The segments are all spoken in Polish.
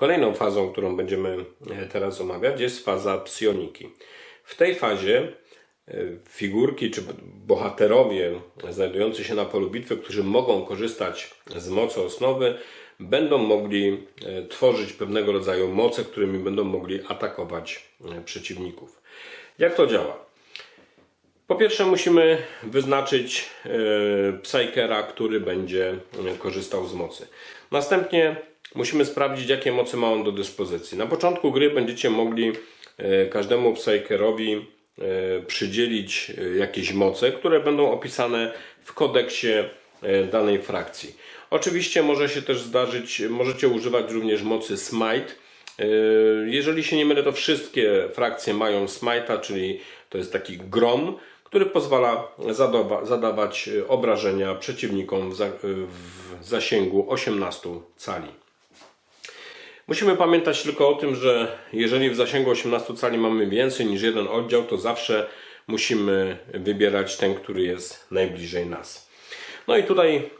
Kolejną fazą, którą będziemy e, teraz omawiać, jest faza psioniki. W tej fazie e, figurki czy bohaterowie znajdujący się na polu bitwy, którzy mogą korzystać z mocy osnowy, będą mogli e, tworzyć pewnego rodzaju moce, którymi będą mogli atakować przeciwników. Jak to działa? Po pierwsze musimy wyznaczyć e, Psykera, który będzie e, korzystał z mocy. Następnie musimy sprawdzić, jakie moce ma on do dyspozycji. Na początku gry będziecie mogli e, każdemu Psykerowi przydzielić jakieś moce, które będą opisane w kodeksie danej frakcji. Oczywiście może się też zdarzyć, możecie używać również mocy Smite. Jeżeli się nie mylę, to wszystkie frakcje mają Smite'a, czyli to jest taki grom, który pozwala zadawa- zadawać e, obrażenia przeciwnikom w, w zasięgu 18 cali. Musimy pamiętać tylko o tym, że jeżeli w zasięgu 18 cali mamy więcej niż jeden oddział, to zawsze musimy wybierać ten, który jest najbliżej nas. No i tutaj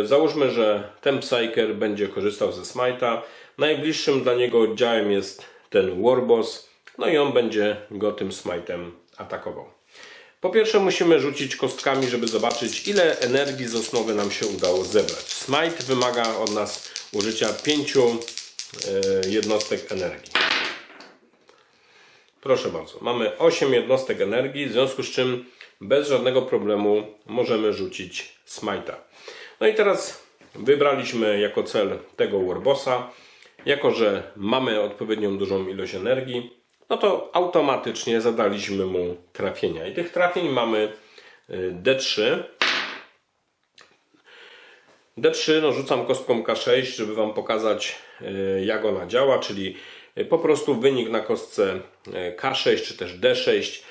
y, załóżmy, że ten Psyker będzie korzystał ze Smite'a. Najbliższym dla niego oddziałem jest ten Warboss, no i on będzie go tym Smite'em atakował. Po pierwsze musimy rzucić kostkami, żeby zobaczyć ile energii z osnowy nam się udało zebrać. Smite wymaga od nas użycia 5 jednostek energii. Proszę bardzo, mamy 8 jednostek energii, w związku z czym bez żadnego problemu możemy rzucić Smite'a. No i teraz wybraliśmy jako cel tego Warbossa. Jako, że mamy odpowiednią dużą ilość energii, no to automatycznie zadaliśmy mu trafienia. I tych trafień mamy y, D3. D3 no, rzucam kostką K6, żeby Wam pokazać y, jak ona działa, czyli y, po prostu wynik na kostce y, K6 czy też D6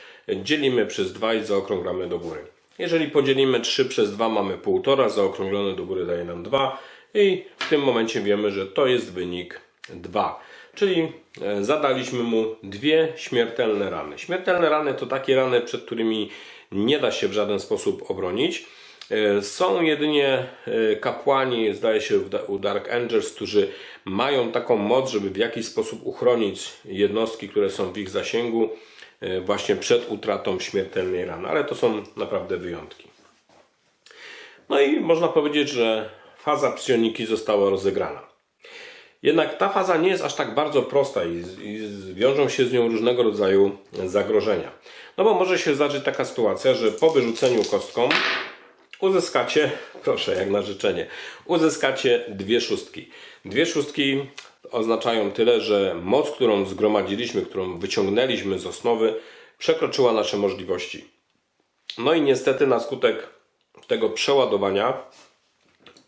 dzielimy przez 2 i zaokrąglamy do góry. Jeżeli podzielimy 3 przez 2 mamy 1,5, zaokrąglone do góry daje nam 2 i w tym momencie wiemy, że to jest wynik 2. Czyli e, zadaliśmy mu dwie śmiertelne rany. Śmiertelne rany to takie rany, przed którymi nie da się w żaden sposób obronić. E, Są jedynie e, kapłani, zdaje się u Dark Angels, którzy mają taką moc, żeby w jakiś sposób uchronić jednostki, które są w ich zasięgu, właśnie przed utratą śmiertelnej rany, ale to są naprawdę wyjątki. No i można powiedzieć, że faza psioniki została rozegrana. Jednak ta faza nie jest aż tak bardzo prosta i, i wiążą się z nią różnego rodzaju zagrożenia. No bo może się zdarzyć taka sytuacja, że po wyrzuceniu kostką uzyskacie, proszę, jak na życzenie, uzyskacie dwie szóstki. Dwie szóstki oznaczają tyle, że moc, którą zgromadziliśmy, którą wyciągnęliśmy z osnowy, przekroczyła nasze możliwości. No i niestety na skutek tego przeładowania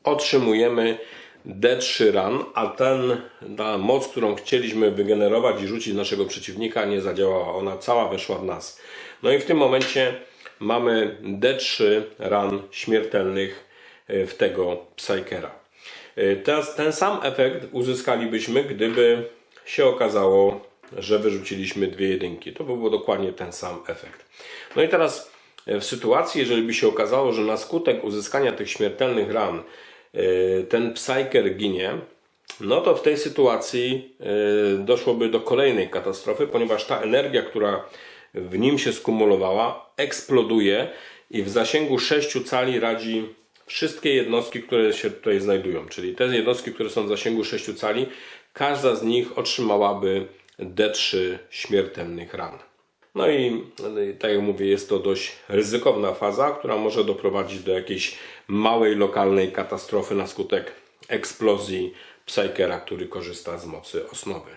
otrzymujemy D3 ran, a ten, ta moc, którą chcieliśmy wygenerować i rzucić naszego przeciwnika, nie zadziałała. Ona cała weszła w nas. No i w tym momencie mamy D3 ran śmiertelnych e, w tego Psykera. E, Teraz ten sam efekt uzyskalibyśmy, gdyby się okazało, że wyrzuciliśmy dwie jedynki. To by dokładnie ten sam efekt. No i teraz e, w sytuacji, jeżeli by się okazało, że na skutek uzyskania tych śmiertelnych ran ten Psyker ginie, no to w tej sytuacji e, doszłoby do kolejnej katastrofy, ponieważ ta energia, która w nim się skumulowała, eksploduje i w zasięgu 6 cali radzi wszystkie jednostki, które się tutaj znajdują. Czyli te jednostki, które są w zasięgu 6 cali, każda z nich otrzymałaby D3 śmiertelnych ran. No i y, tak jak mówię, jest to dość ryzykowna faza, która może doprowadzić do jakiejś małej lokalnej katastrofy na skutek eksplozji Psykera, który korzysta z mocy osnowy.